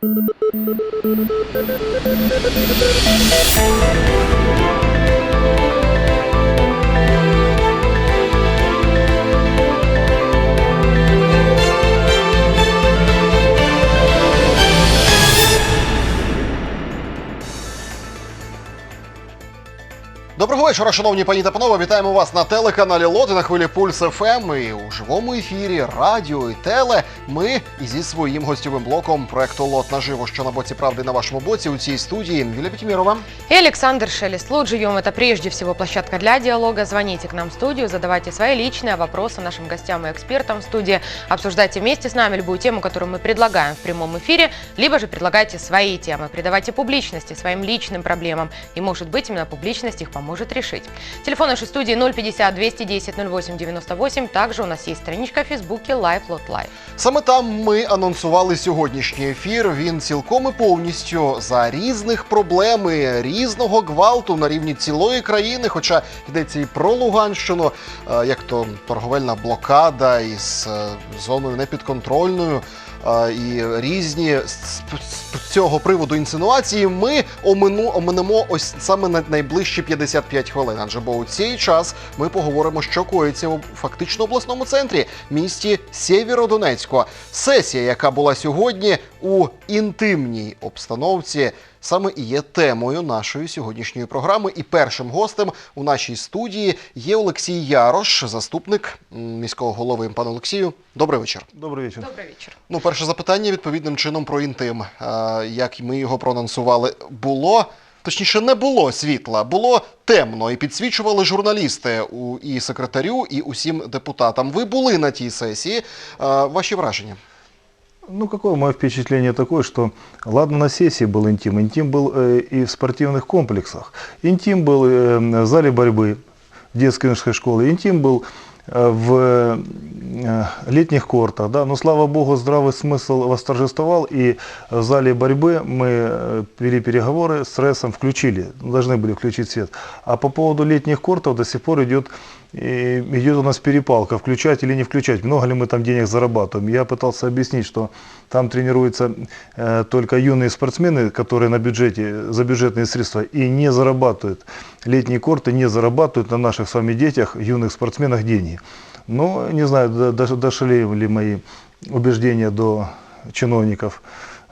Thank you. Доброго вечора, шановні пані та панове. Вітаємо вас на телеканалі Лоти на хвилі Пульс ФМ. І у живому ефірі радіо і теле. Ми і зі своїм гостьовим блоком проекту Лот наживо, що на боці правди на вашому боці у цій студії. Юлія Пітімірова. И Александр Шелест. Лут живем это прежде всего площадка для диалога. Звоните к нам в студию, задавайте свои личные вопросы нашим гостям и экспертам в студии. Обсуждайте вместе с нами любую тему, которую мы предлагаем в прямом эфире, либо же предлагайте свои темы. Придавайте публичности своим личным проблемам. И может быть именно публичность их поможет решить. Телефон нашей студии 050 210 08 98. Также у нас есть страничка в Фейсбуке Live Lot Live. Саме там ми анонсували сьогоднішній ефір. Він цілком і повністю за різних проблем і різного гвалту на рівні цілої країни. Хоча йдеться і про Луганщину, е, як то торговельна блокада із е, зоною непідконтрольною. І різні з цього приводу інсинуації ми омину, оминемо ось саме на найближчі 55 хвилин. Адже бо у цей час ми поговоримо, що коїться у фактично обласному центрі, місті Сєвєродонецьку. Сесія, яка була сьогодні у інтимній обстановці, саме і є темою нашої сьогоднішньої програми. І першим гостем у нашій студії є Олексій Ярош, заступник міського голови. Пане Олексію, добрий вечір. Добрый вечер. Добрый вечер. Ну, перше запитання відповідним чином про інтим. Е, Як ми його проанонсували, було. Точніше, не було світла, було темно, і підсвічували журналісти у і секретарю, і усім депутатам. Ви були на тій сесії. Е, Ваші враження? Ну, какое мое впечатление такое, что, ладно, на сессии был интим, интим был э, и в спортивных комплексах. Интим был э, в зале борьбы детской юношеской школы, интим был э, в э, летних кортах, да, но, слава богу, здравый смысл восторжествовал, и в зале борьбы мы э, вели переговоры с РЭСом, включили, должны были включить свет. А по поводу летних кортов до сих пор идет и идет у нас перепалка, включать или не включать, много ли мы там денег зарабатываем. Я пытался объяснить, что там тренируются э, только юные спортсмены, которые на бюджете, за бюджетные средства и не зарабатывают. Летние корты не зарабатывают на наших с вами детях, юных спортсменах деньги. Но не знаю, до- до- дошли ли мои убеждения до чиновников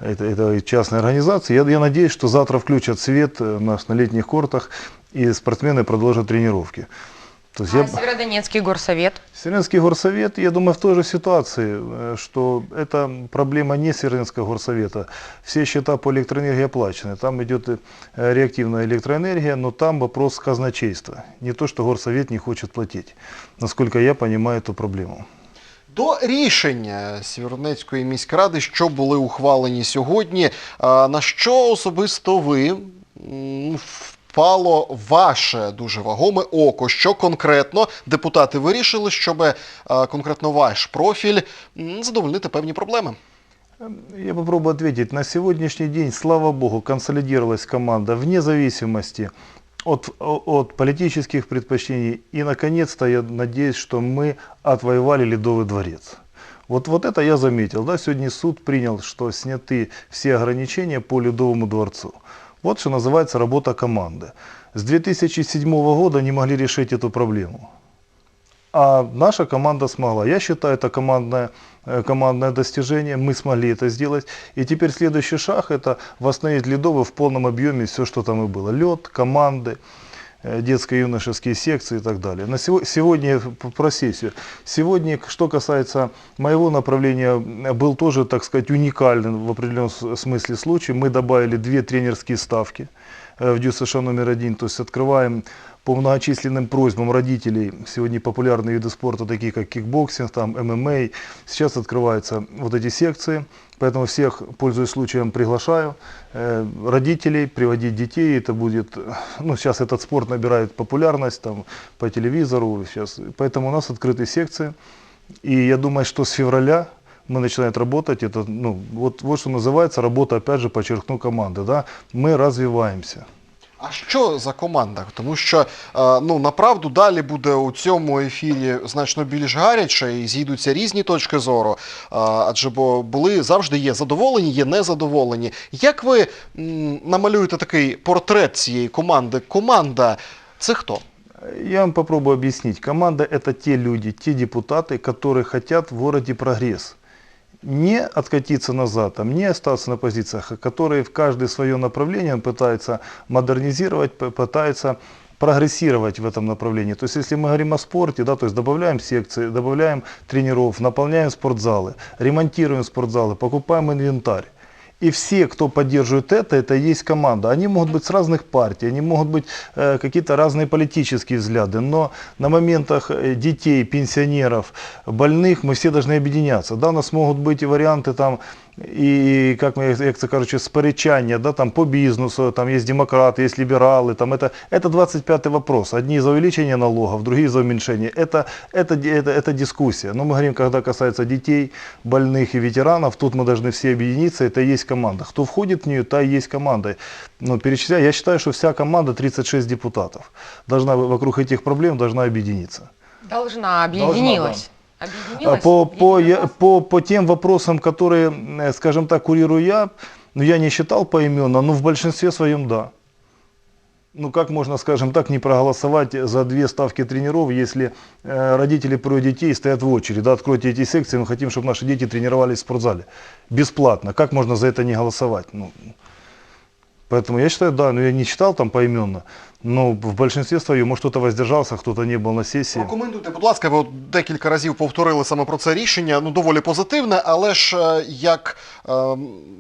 этой, этой частной организации. Я, я надеюсь, что завтра включат свет э, у нас на летних кортах и спортсмены продолжат тренировки. То есть А я... Северодонецкий горсовет? Северинский горсовет, я думаю, в той же ситуации, э, что это проблема не Северинского горсовета. Все счета по электроэнергии оплачены. Там идет э, реактивная электроэнергия, но там вопрос казначейства. Не то, что горсовет не хочет платить. Насколько я понимаю эту проблему. До рішення Сєвєродонецької міськради, що були ухвалені сьогодні, а, на що особисто ви м, впало ваше дуже вагоме око? Що конкретно депутати вирішили, щоб е, конкретно ваш профіль м, задовольнити певні проблеми? Я попробую ответить. На сегодняшний день, слава богу, консолидировалась команда вне зависимости от, от политических предпочтений. И, наконец-то, я надеюсь, что мы отвоевали Ледовый дворец. Вот, вот это я заметил. Да? Сегодня суд принял, что сняты все ограничения по Ледовому дворцу. Вот что называется работа команды. С 2007 года не могли решить эту проблему. А наша команда смогла. Я считаю, это командное, э, командное достижение. Мы смогли это сделать. И теперь следующий шаг – это восстановить Ледово в полном объеме все, что там и было. Лед, команды, детско-юношеские секции и так далее. На сего- сегодня про сессию. Сегодня, что касается моего направления, э, был тоже, так сказать, уникальный в определенном смысле случай. Мы добавили две тренерские ставки э, в ДЮСШ номер один. То есть открываем по многочисленным просьбам родителей, сегодня популярные виды спорта, такие как кикбоксинг, там, ММА, сейчас открываются вот эти секции, поэтому всех, пользуясь случаем, приглашаю э, родителей приводить детей, это будет, э, ну, сейчас этот спорт набирает популярность там по телевизору, сейчас, поэтому у нас открытые секции, и я думаю, что с февраля мы начинаем работать, это, ну, вот, вот что называется работа, опять же, подчеркну, команды, да, мы развиваемся. А що за команда? Тому що е, ну направду далі буде у цьому ефірі значно більш гаряче і зійдуться різні точки зору. Е, адже бо були завжди є задоволені, є незадоволені. Як ви м, намалюєте такий портрет цієї команди? Команда це хто? Я вам попробую объяснить. Команда – это те люди, те депутаты, которые хотят в городе прогресс. Не откатиться назад, там, не остаться на позициях, а которые в каждое свое направление пытаются модернизировать, п- пытаются прогрессировать в этом направлении. То есть, если мы говорим о спорте, да, то есть добавляем секции, добавляем тренеров, наполняем спортзалы, ремонтируем спортзалы, покупаем инвентарь. И все, кто поддерживает это, это и есть команда. Они могут быть с разных партий, они могут быть э, какие-то разные политические взгляды, но на моментах э, детей, пенсионеров, больных мы все должны объединяться. Да, у нас могут быть и варианты там, и, как, це короче, сперечання, да, там по бизнесу, там есть демократы, есть либералы, там это, это 25 вопрос. Одни за увеличение налогов, другие за уменьшение. Это, это, это, это дискуссия. Но мы говорим, когда касается детей, больных и ветеранов, тут мы должны все объединиться, это и есть команда. Кто входит в нее, та и есть команда. Но перечисляя, я считаю, что вся команда, 36 депутатов, должна вокруг этих проблем должна объединиться. Должна, объединилась. А Объединилась. По, по, я- по, по тем вопросам, которые, э, скажем так, курирую я, ну, я не считал поименно, но в большинстве своем да. Ну, как можно, скажем так, не проголосовать за две ставки тренеров, если э, родители про детей стоят в очереди, да, откройте эти секции, мы хотим, чтобы наши дети тренировались в спортзале. Бесплатно. Как можно за это не голосовать? Ну, поэтому я считаю, да, но я не читал там поименно, но в большинстве своем, может, кто-то воздержался, не был на сессии. Прокоментуйте, будь ласка, ви от декілька разів повторили саме про це рішення. Ну, доволі позитивне, але ж е, як е,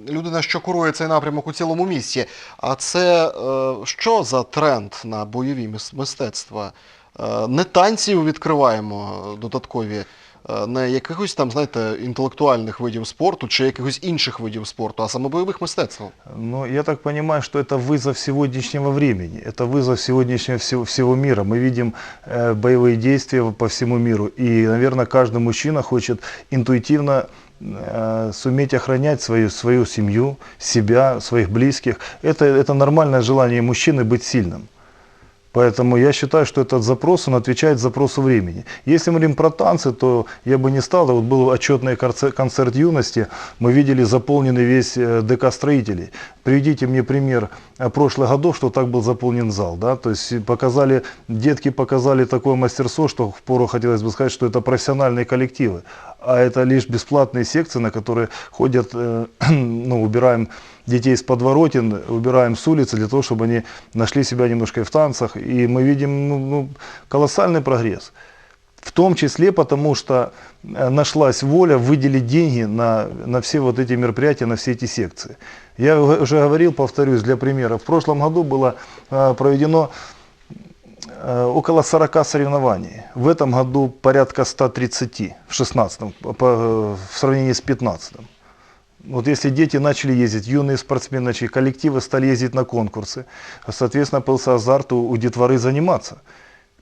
людина, що курує цей напрямок у цілому місті, а це е, що за тренд на бойові мистецтва? Е, не танців відкриваємо е, додаткові, е, не якихось там, знаєте, інтелектуальних видів спорту чи якихось інших видів спорту, а саме бойових мистецтв. Но я так понимаю, что это вызов сегодняшнего времени, это вызов сегодняшнего всего, всего мира. Мы видим э, боевые действия по всему миру, и, наверное, каждый мужчина хочет интуитивно э, суметь охранять свою, свою семью, себя, своих близких. Это, это нормальное желание мужчины быть сильным. Поэтому я считаю, что этот запрос, он отвечает запросу времени. Если мы говорим про танцы, то я бы не стал. Вот был отчетный концерт, юности, мы видели заполненный весь э, ДК строителей. Приведите мне пример э, прошлых годов, что так был заполнен зал. Да? То есть показали, детки показали такое мастерство, что впору хотелось бы сказать, что это профессиональные коллективы. А это лишь бесплатные секции, на которые ходят, э, ну, убираем детей с подворотен, убираем с улицы для того, чтобы они нашли себя немножко и в танцах. И мы видим ну, ну, колоссальный прогресс. В том числе потому, что э, нашлась воля выделить деньги на, на все вот эти мероприятия, на все эти секции. Я уже говорил, повторюсь, для примера. В прошлом году было э, проведено э, около 40 соревнований. В этом году порядка 130, в 16 в сравнении с 15 вот если дети начали ездить, юные спортсмены начали, коллективы стали ездить на конкурсы, соответственно, появился азарт у, у детворы заниматься,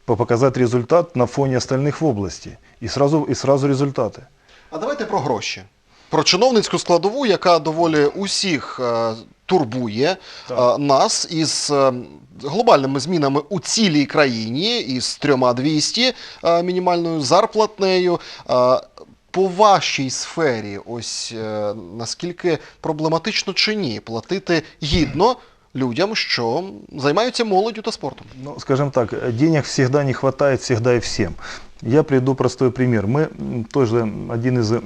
по- показать результат на фоне остальных в области. И сразу, и сразу результаты. А давайте про гроші. Про чиновницьку складову, яка доволі усіх е, турбує Так. е, нас із е, глобальними змінами у цілій країні, із трьома 200 е, мінімальною зарплатнею. Е, по вашій сфері, ось е, наскільки проблематично чи ні платити гідно людям, що займаються молоддю та спортом? Ну, скажем так, э, денег всегда не хватает, всегда и всем. Я приведу простой пример. Мы м, тоже один из э,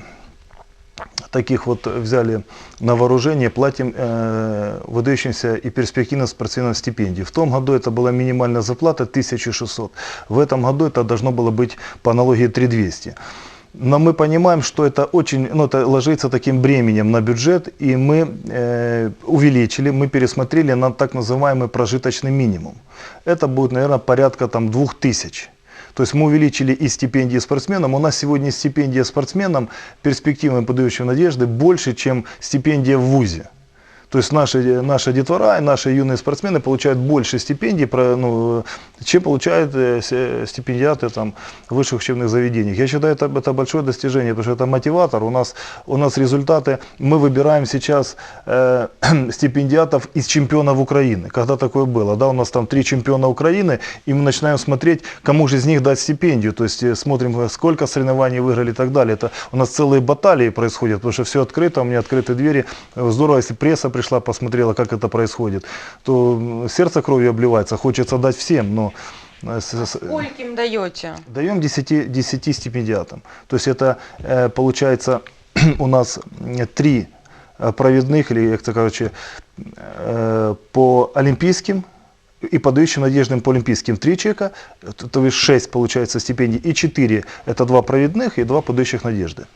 таких вот взяли на вооружение, платим э, выдающимся и перспективным спортсменам стипендии. В том году это была минимальная зарплата 1600. В этом году это должно было быть по аналогии 3200. Но мы понимаем, что это очень, ну, это ложится таким бременем на бюджет, и мы э, увеличили, мы пересмотрели на так называемый прожиточный минимум. Это будет, наверное, порядка там 2000. То есть мы увеличили и стипендии спортсменам. У нас сегодня стипендия спортсменам, перспективам, подающим надежды, больше, чем стипендия в ВУЗе. То есть наши, наши детвора и наши юные спортсмены получают больше стипендий, ну, чем получают э, стипендиаты там, высших учебных заведениях. Я считаю, это, это большое достижение, потому что это мотиватор. У нас, у нас результаты, мы выбираем сейчас э, стипендиатов из чемпионов Украины. Когда такое было? Да, у нас там три чемпиона Украины, и мы начинаем смотреть, кому же из них дать стипендию. То есть э, смотрим, сколько соревнований выиграли и так далее. Это у нас целые баталии происходят, потому что все открыто, у меня открыты двери. Здорово, если пресса пришла, посмотрела, как это происходит, то сердце кровью обливается, хочется дать всем, но э, с- с- Скольким даете? Даем 10, 10 стипендиатам. То есть это э, получается у нас м, три э, провідних, или, це короче, э, по олимпийским и подающим надеждам по олимпийским три человека, то, есть 6 получается стипендий, и 4 это два провідних и два подающих надежды.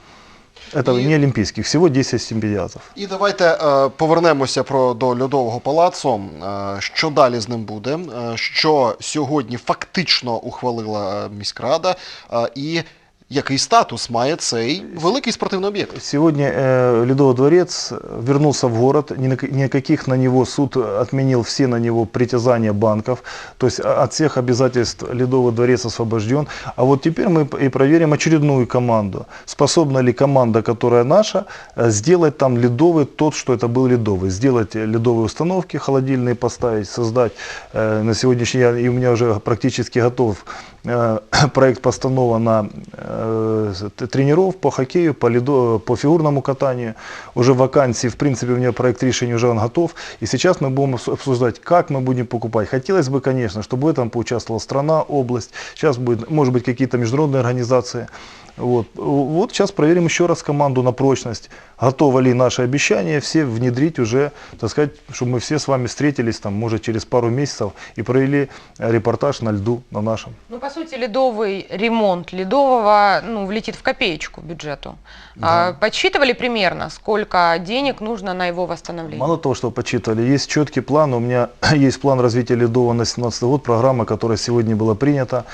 Это і... не олимпийских, всього 10 стипендиатов. І давайте е, повернемося про до льодового палацу. Е, що далі з ним буде? Е, що сьогодні фактично ухвалила е, міськрада, е, і який статус має цей великий спортивний об'єкт? Сегодня э, Ледовый дворец вернулся в город, ни на ка- никаких на него суд отменил все на него притязания банков, то есть а- от всех обязательств Ледовый дворец освобожден. А вот теперь мы и проверим очередную команду. Способна ли команда, которая наша, э, сделать там ледовый тот, что это был ледовый, сделать ледовые установки, холодильные поставить, создать э, на сегодняшний день, и у меня уже практически готов проект постанова на э, тренеров по хоккею, по, ледо, по фигурному катанию. Уже вакансии, в принципе, у меня проект решения уже он готов. И сейчас мы будем обс- обсуждать, как мы будем покупать. Хотелось бы, конечно, чтобы в этом поучаствовала страна, область. Сейчас будет, может быть, какие-то международные организации. Вот. вот сейчас проверим еще раз команду на прочность. Готовы ли наши обещания все внедрить уже, так сказать, чтобы мы все с вами встретились, там, может, через пару месяцев и провели репортаж на льду, на нашем. Ну, по сути, ледовый ремонт ледового ну, влетит в копеечку бюджету. А, подсчитывали примерно, сколько денег нужно на его восстановление? Мало того, что почитали, есть четкий план. У меня есть план развития Ледова на 17 год, программа, которая сегодня была принята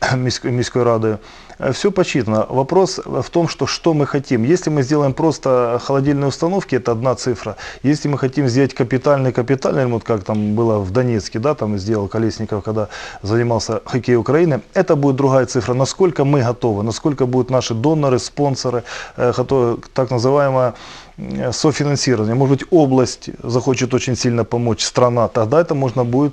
Міськ- Міськой Радой. Все почитано. Вопрос в том, что, что мы хотим. Если мы сделаем просто холодильные установки, это одна цифра. Если мы хотим сделать капитальный капитальный ремонт, как там было в Донецке, да, там сделал Колесников, когда занимался хоккеем Украины, это будет другая цифра. Насколько мы готовы, насколько будут наши доноры, спонсоры, э, так называемое э, софинансирование. Может быть, область захочет очень сильно помочь, страна, тогда это можно будет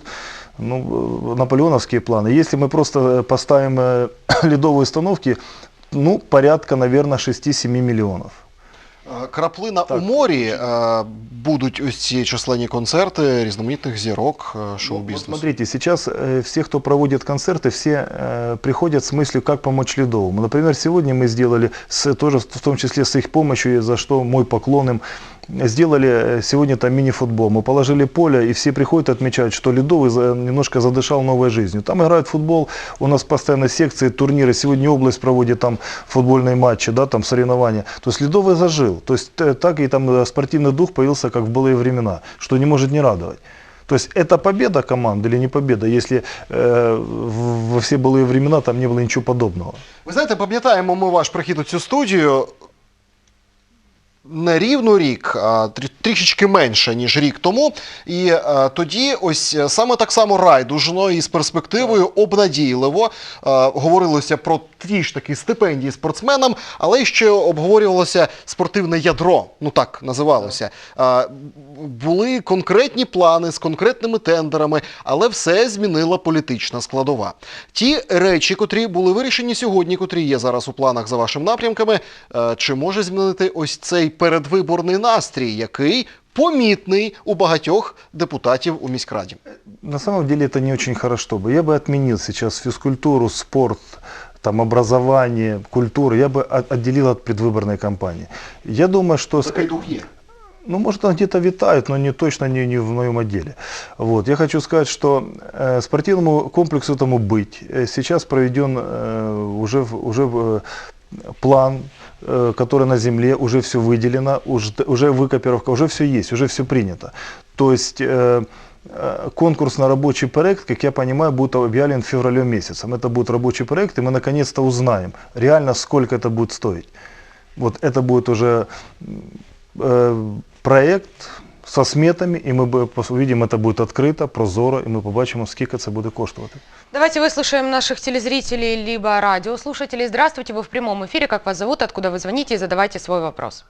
ну, э, наполеоновские планы. Если мы просто э, поставим э, ледовые установки, ну, порядка, наверное, 6-7 миллионов. Е, Краплина Так. у морі е, будуть ось ці численні концерти різноманітних зірок е, Ну, Вот шоу-бізнесу. смотрите, сейчас э, все, кто проводит концерты, все э, приходят с мыслью, как помочь Ледовому. Например, сегодня мы сделали, с, тоже в том числе с их помощью, за что мой поклон им, сделали э, сегодня там мини-футбол. Мы положили поле, и все приходят и отмечают, что Ледовый за- немножко задышал новой жизнью. Там играют в футбол, у нас постоянно секции, турниры. Сегодня область проводит там футбольные матчи, да, там соревнования. То есть Ледовый зажил. То есть э, так и там э, спортивный дух появился, как в былые времена, что не может не радовать. То есть это победа команды или не победа, если э, в- во все былые времена там не было ничего подобного. Ви знаєте, пам'ятаємо ми ваш прихід у цю студію. Не рівно рік, а трішечки менше, ніж рік тому. І е, тоді ось е, саме так само райдужно і з перспективою обнадійливо е, говорилося про ті ж таки стипендії спортсменам, але ще обговорювалося спортивне ядро, ну так називалося. Е, були конкретні плани з конкретними тендерами, але все змінила політична складова. Ті речі, котрі були вирішені сьогодні, котрі є зараз у планах за вашими напрямками, е, чи може змінити ось цей передвиборний настрій, який помітний у багатьох депутатів у міськраді? На самом деле это не очень хорошо бы. Я бы отменил сейчас физкультуру, спорт, там, образование, культуру, я бы от- отделил от предвыборной кампании. Я думаю, что... с- Такий дух є. Ну, может, он где-то витает, но не точно не, не в моем отделе. Вот. Я хочу сказать, что э, спортивному комплексу этому быть. Э, Сейчас проведен э, уже, в- уже в- план, э, который на земле, уже все выделено, уже, уже выкопировка, уже все есть, уже все принято. То есть э, э, конкурс на рабочий проект, как я понимаю, будет объявлен в феврале месяцем. Это будет рабочий проект, и мы наконец-то узнаем реально, сколько это будет стоить. Вот это будет уже проект со сметами, і ми б- пос- увидим, это буде відкрито, прозоро, і ми побачимо, скільки це буде коштувати. Давайте выслушаем наших телезрителей либо радиослушателей. Здравствуйте, вы в прямом эфире. Как вас зовут, откуда вы звоните и задавайте свой вопрос.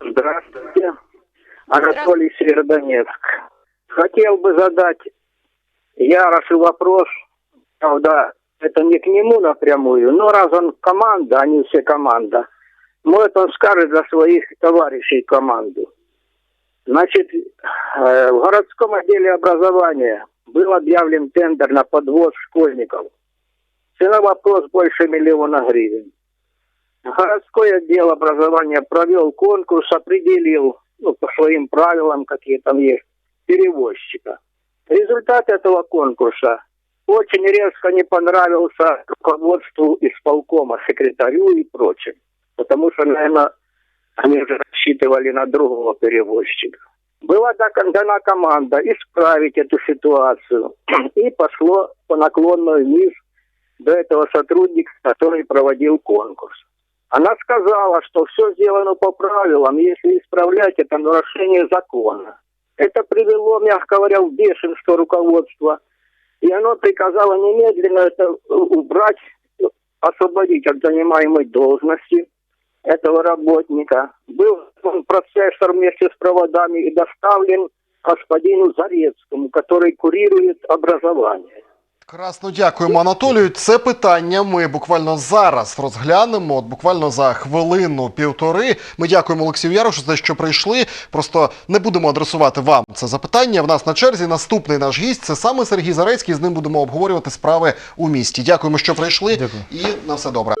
Здравствуйте. Анатолий Северодонецк. Хотел бы задать Ярошу вопрос. Правда, это не к нему напрямую, но раз он команда, они все команда, может он скажет за своих товарищей команду. Значит, э, в городском отделе образования был объявлен тендер на подвоз школьников. Цена вопрос больше миллиона гривен. Городской отдел образования провел конкурс, определил ну, по своим правилам, какие там есть, перевозчика. Результат этого конкурса очень резко не понравился руководству исполкома, секретарю и прочим. Потому что, наверное, они уже рассчитывали на другого перевозчика. Была дана команда исправить эту ситуацию. И пошло по наклонной вниз до этого сотрудника, который проводил конкурс. Она сказала, что все сделано по правилам, если исправлять это нарушение закона. Это привело, мягко говоря, в бешенство руководства. И оно приказало немедленно это убрать, освободить от занимаемой должности этого работника. Был он процессор вместе с проводами и доставлен господину Зарецкому, который курирует образование. Красно дякуємо, Анатолію. Це питання ми буквально зараз розглянемо, от буквально за хвилину-півтори. Ми дякуємо Олексію Ярошу за те, що прийшли. Просто не будемо адресувати вам це запитання. В нас на черзі наступний наш гість це саме Сергій Зарецький. З ним будемо обговорювати справи у місті. Дякуємо, що прийшли. Дякую. І на все добре.